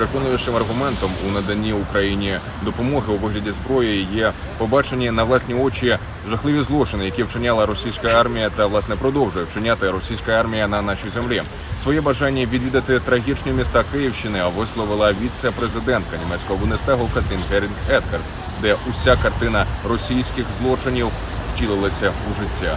Найпереконливішим аргументом у наданні Україні допомоги у вигляді зброї є побачені на власні очі жахливі злочини, які вчиняла російська армія, та власне продовжує вчиняти російська армія на нашій землі. Своє бажання відвідати трагічні міста Київщини висловила віце-президентка німецького Бундестагу Катрін Герінг Едгард, де уся картина російських злочинів втілилася у життя.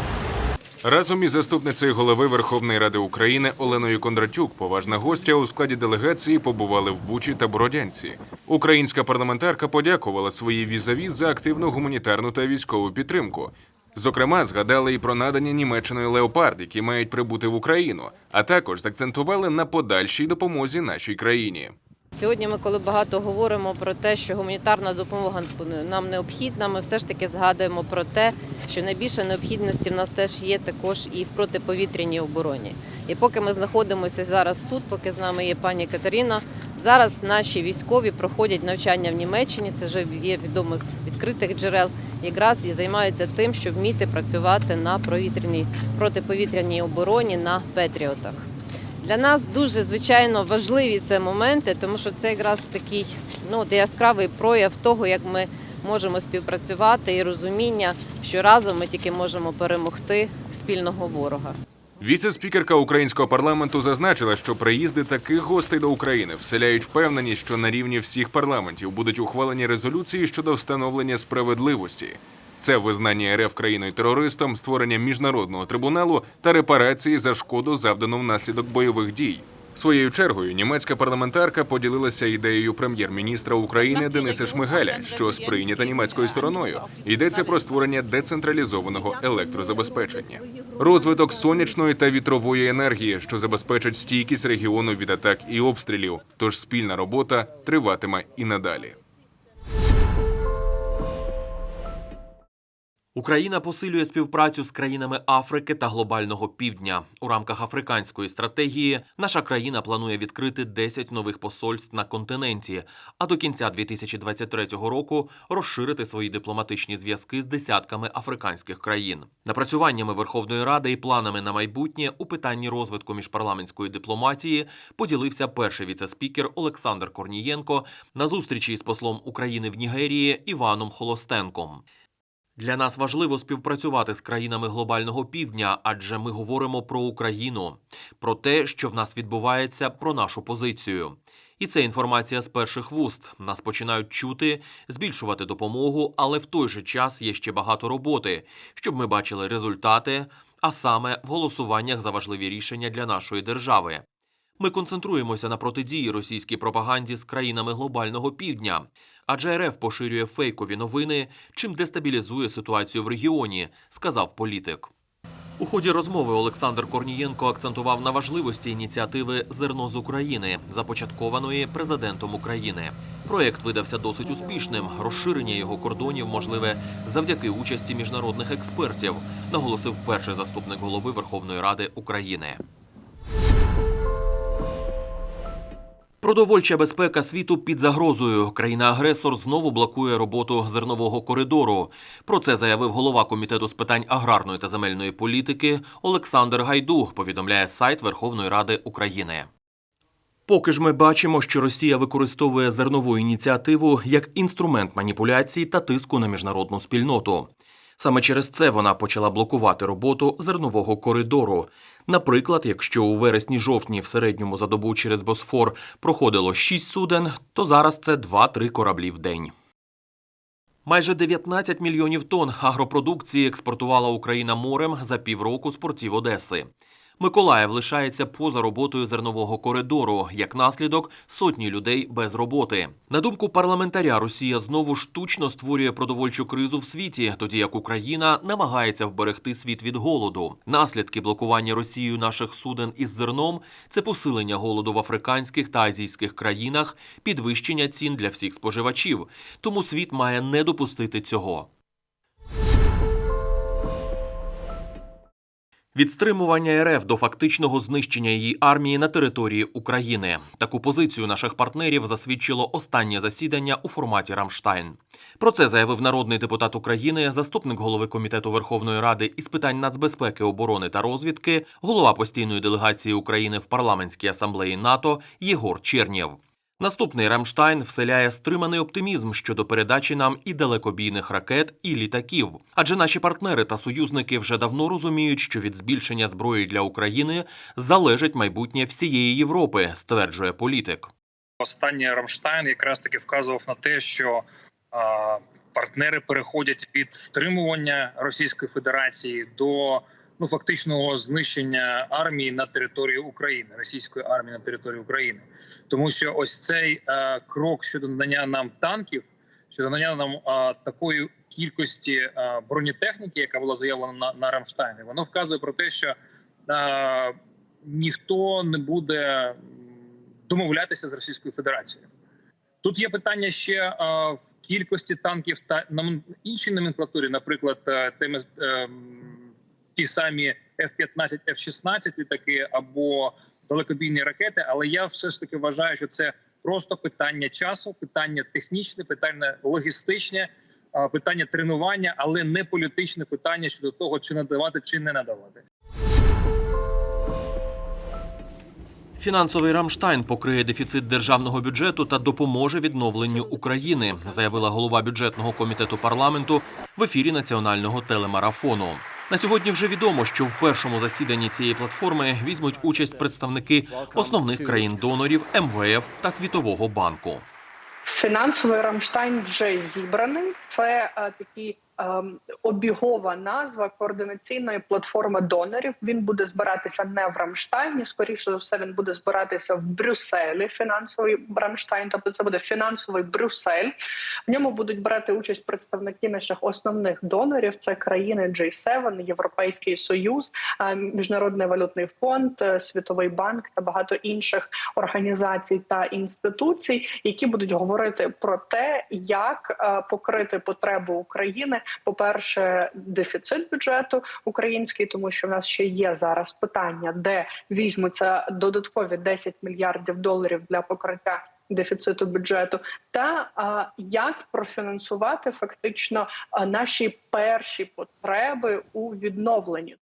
Разом із заступницею голови Верховної Ради України Оленою Кондратюк, поважна гостя у складі делегації побували в Бучі та Бородянці. Українська парламентарка подякувала своїй візаві за активну гуманітарну та військову підтримку. Зокрема, згадали і про надані Німеччиною леопард, які мають прибути в Україну, а також закцентували на подальшій допомозі нашій країні. Сьогодні ми, коли багато говоримо про те, що гуманітарна допомога нам необхідна, ми все ж таки згадуємо про те, що найбільше необхідності в нас теж є також і в протиповітряній обороні. І поки ми знаходимося зараз тут, поки з нами є пані Катерина, зараз наші військові проходять навчання в Німеччині. Це вже є відомо з відкритих джерел. Якраз і займаються тим, щоб вміти працювати на протиповітряній обороні на Петріотах. Для нас дуже звичайно важливі це моменти, тому що це якраз такий ну яскравий прояв того, як ми можемо співпрацювати і розуміння, що разом ми тільки можемо перемогти спільного ворога. Віце-спікерка українського парламенту зазначила, що приїзди таких гостей до України вселяють впевненість, що на рівні всіх парламентів будуть ухвалені резолюції щодо встановлення справедливості. Це визнання РФ країною терористом, створення міжнародного трибуналу та репарації за шкоду, завдану внаслідок бойових дій. Своєю чергою німецька парламентарка поділилася ідеєю прем'єр-міністра України Дениса Шмигаля, що сприйнята німецькою стороною. Йдеться про створення децентралізованого електрозабезпечення, розвиток сонячної та вітрової енергії, що забезпечить стійкість регіону від атак і обстрілів. Тож спільна робота триватиме і надалі. Україна посилює співпрацю з країнами Африки та глобального півдня. У рамках африканської стратегії наша країна планує відкрити 10 нових посольств на континенті, а до кінця 2023 року розширити свої дипломатичні зв'язки з десятками африканських країн. Напрацюваннями Верховної Ради і планами на майбутнє у питанні розвитку міжпарламентської дипломатії поділився перший віцеспікер Олександр Корнієнко на зустрічі з послом України в Нігерії Іваном Холостенком. Для нас важливо співпрацювати з країнами глобального півдня, адже ми говоримо про Україну, про те, що в нас відбувається, про нашу позицію. І це інформація з перших вуст. Нас починають чути, збільшувати допомогу, але в той же час є ще багато роботи, щоб ми бачили результати, а саме в голосуваннях за важливі рішення для нашої держави. Ми концентруємося на протидії російській пропаганді з країнами глобального півдня, адже РФ поширює фейкові новини, чим дестабілізує ситуацію в регіоні, сказав політик. У ході розмови Олександр Корнієнко акцентував на важливості ініціативи Зерно з України, започаткованої президентом України. Проєкт видався досить успішним. Розширення його кордонів можливе завдяки участі міжнародних експертів, наголосив перший заступник голови Верховної Ради України. Продовольча безпека світу під загрозою. Країна-агресор знову блокує роботу зернового коридору. Про це заявив голова комітету з питань аграрної та земельної політики Олександр Гайду. Повідомляє сайт Верховної Ради України. Поки ж ми бачимо, що Росія використовує зернову ініціативу як інструмент маніпуляцій та тиску на міжнародну спільноту. Саме через це вона почала блокувати роботу зернового коридору. Наприклад, якщо у вересні-жовтні в середньому за добу через Босфор проходило 6 суден, то зараз це 2-3 кораблі в день. Майже 19 мільйонів тонн агропродукції експортувала Україна морем за півроку з портів Одеси. Миколаїв лишається поза роботою зернового коридору. Як наслідок, сотні людей без роботи. На думку парламентаря, Росія знову штучно створює продовольчу кризу в світі, тоді як Україна намагається вберегти світ від голоду. Наслідки блокування Росією наших суден із зерном це посилення голоду в африканських та азійських країнах, підвищення цін для всіх споживачів. Тому світ має не допустити цього. Від стримування РФ до фактичного знищення її армії на території України. Таку позицію наших партнерів засвідчило останнє засідання у форматі Рамштайн. Про це заявив народний депутат України, заступник голови комітету Верховної Ради із питань нацбезпеки, оборони та розвідки, голова постійної делегації України в парламентській асамблеї НАТО Єгор Чернєв. Наступний Рамштайн вселяє стриманий оптимізм щодо передачі нам і далекобійних ракет, і літаків. Адже наші партнери та союзники вже давно розуміють, що від збільшення зброї для України залежить майбутнє всієї Європи, стверджує політик. Останній Рамштайн якраз таки вказував на те, що а, партнери переходять від стримування Російської Федерації до ну фактичного знищення армії на території України, російської армії на території України, тому що ось цей е, крок щодо надання нам танків, щодо надання нам е, такої кількості е, бронетехніки, яка була заявлена на, на Рамштайні, воно вказує про те, що е, ніхто не буде домовлятися з Російською Федерацією. Тут є питання ще е, в кількості танків та на іншій номенклатурі, наприклад, теми, е, ті самі F-15, F-16 літаки або далекобійні ракети. Але я все ж таки вважаю, що це просто питання часу, питання технічне, питання логістичне, питання тренування, але не політичне питання щодо того, чи надавати, чи не надавати. Фінансовий Рамштайн покриє дефіцит державного бюджету та допоможе відновленню України, заявила голова бюджетного комітету парламенту в ефірі національного телемарафону. На сьогодні вже відомо, що в першому засіданні цієї платформи візьмуть участь представники основних країн-донорів МВФ та Світового банку. Фінансовий Рамштайн вже зібраний. Це е, такі обігова назва координаційної платформи донорів. Він буде збиратися не в Рамштайні. Скоріше за все, він буде збиратися в Брюсселі. Фінансовий Рамштайн, тобто це буде фінансовий Брюссель. В ньому будуть брати участь представники наших основних донорів. Це країни G7, Європейський Союз, е, Міжнародний валютний фонд, е, Світовий банк та багато інших організацій та інституцій, які будуть говорити про те, як е, покрити потребу України. По перше, дефіцит бюджету український, тому що в нас ще є зараз питання, де візьмуться додаткові 10 мільярдів доларів для покриття. Дефіциту бюджету та а, як профінансувати фактично наші перші потреби у відновленні.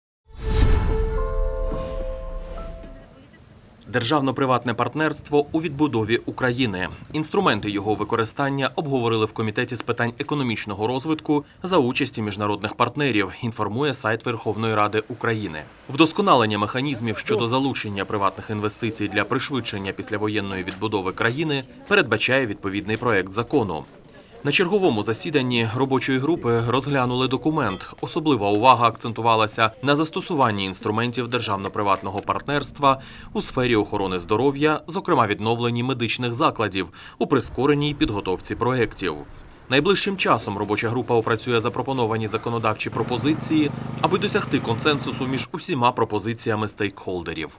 Державно-приватне партнерство у відбудові України. Інструменти його використання обговорили в комітеті з питань економічного розвитку за участі міжнародних партнерів. Інформує сайт Верховної Ради України. Вдосконалення механізмів щодо залучення приватних інвестицій для пришвидшення післявоєнної відбудови країни передбачає відповідний проект закону. На черговому засіданні робочої групи розглянули документ. Особлива увага акцентувалася на застосуванні інструментів державно-приватного партнерства у сфері охорони здоров'я, зокрема відновленні медичних закладів у прискореній підготовці проєктів. Найближчим часом робоча група опрацює запропоновані законодавчі пропозиції, аби досягти консенсусу між усіма пропозиціями стейкхолдерів.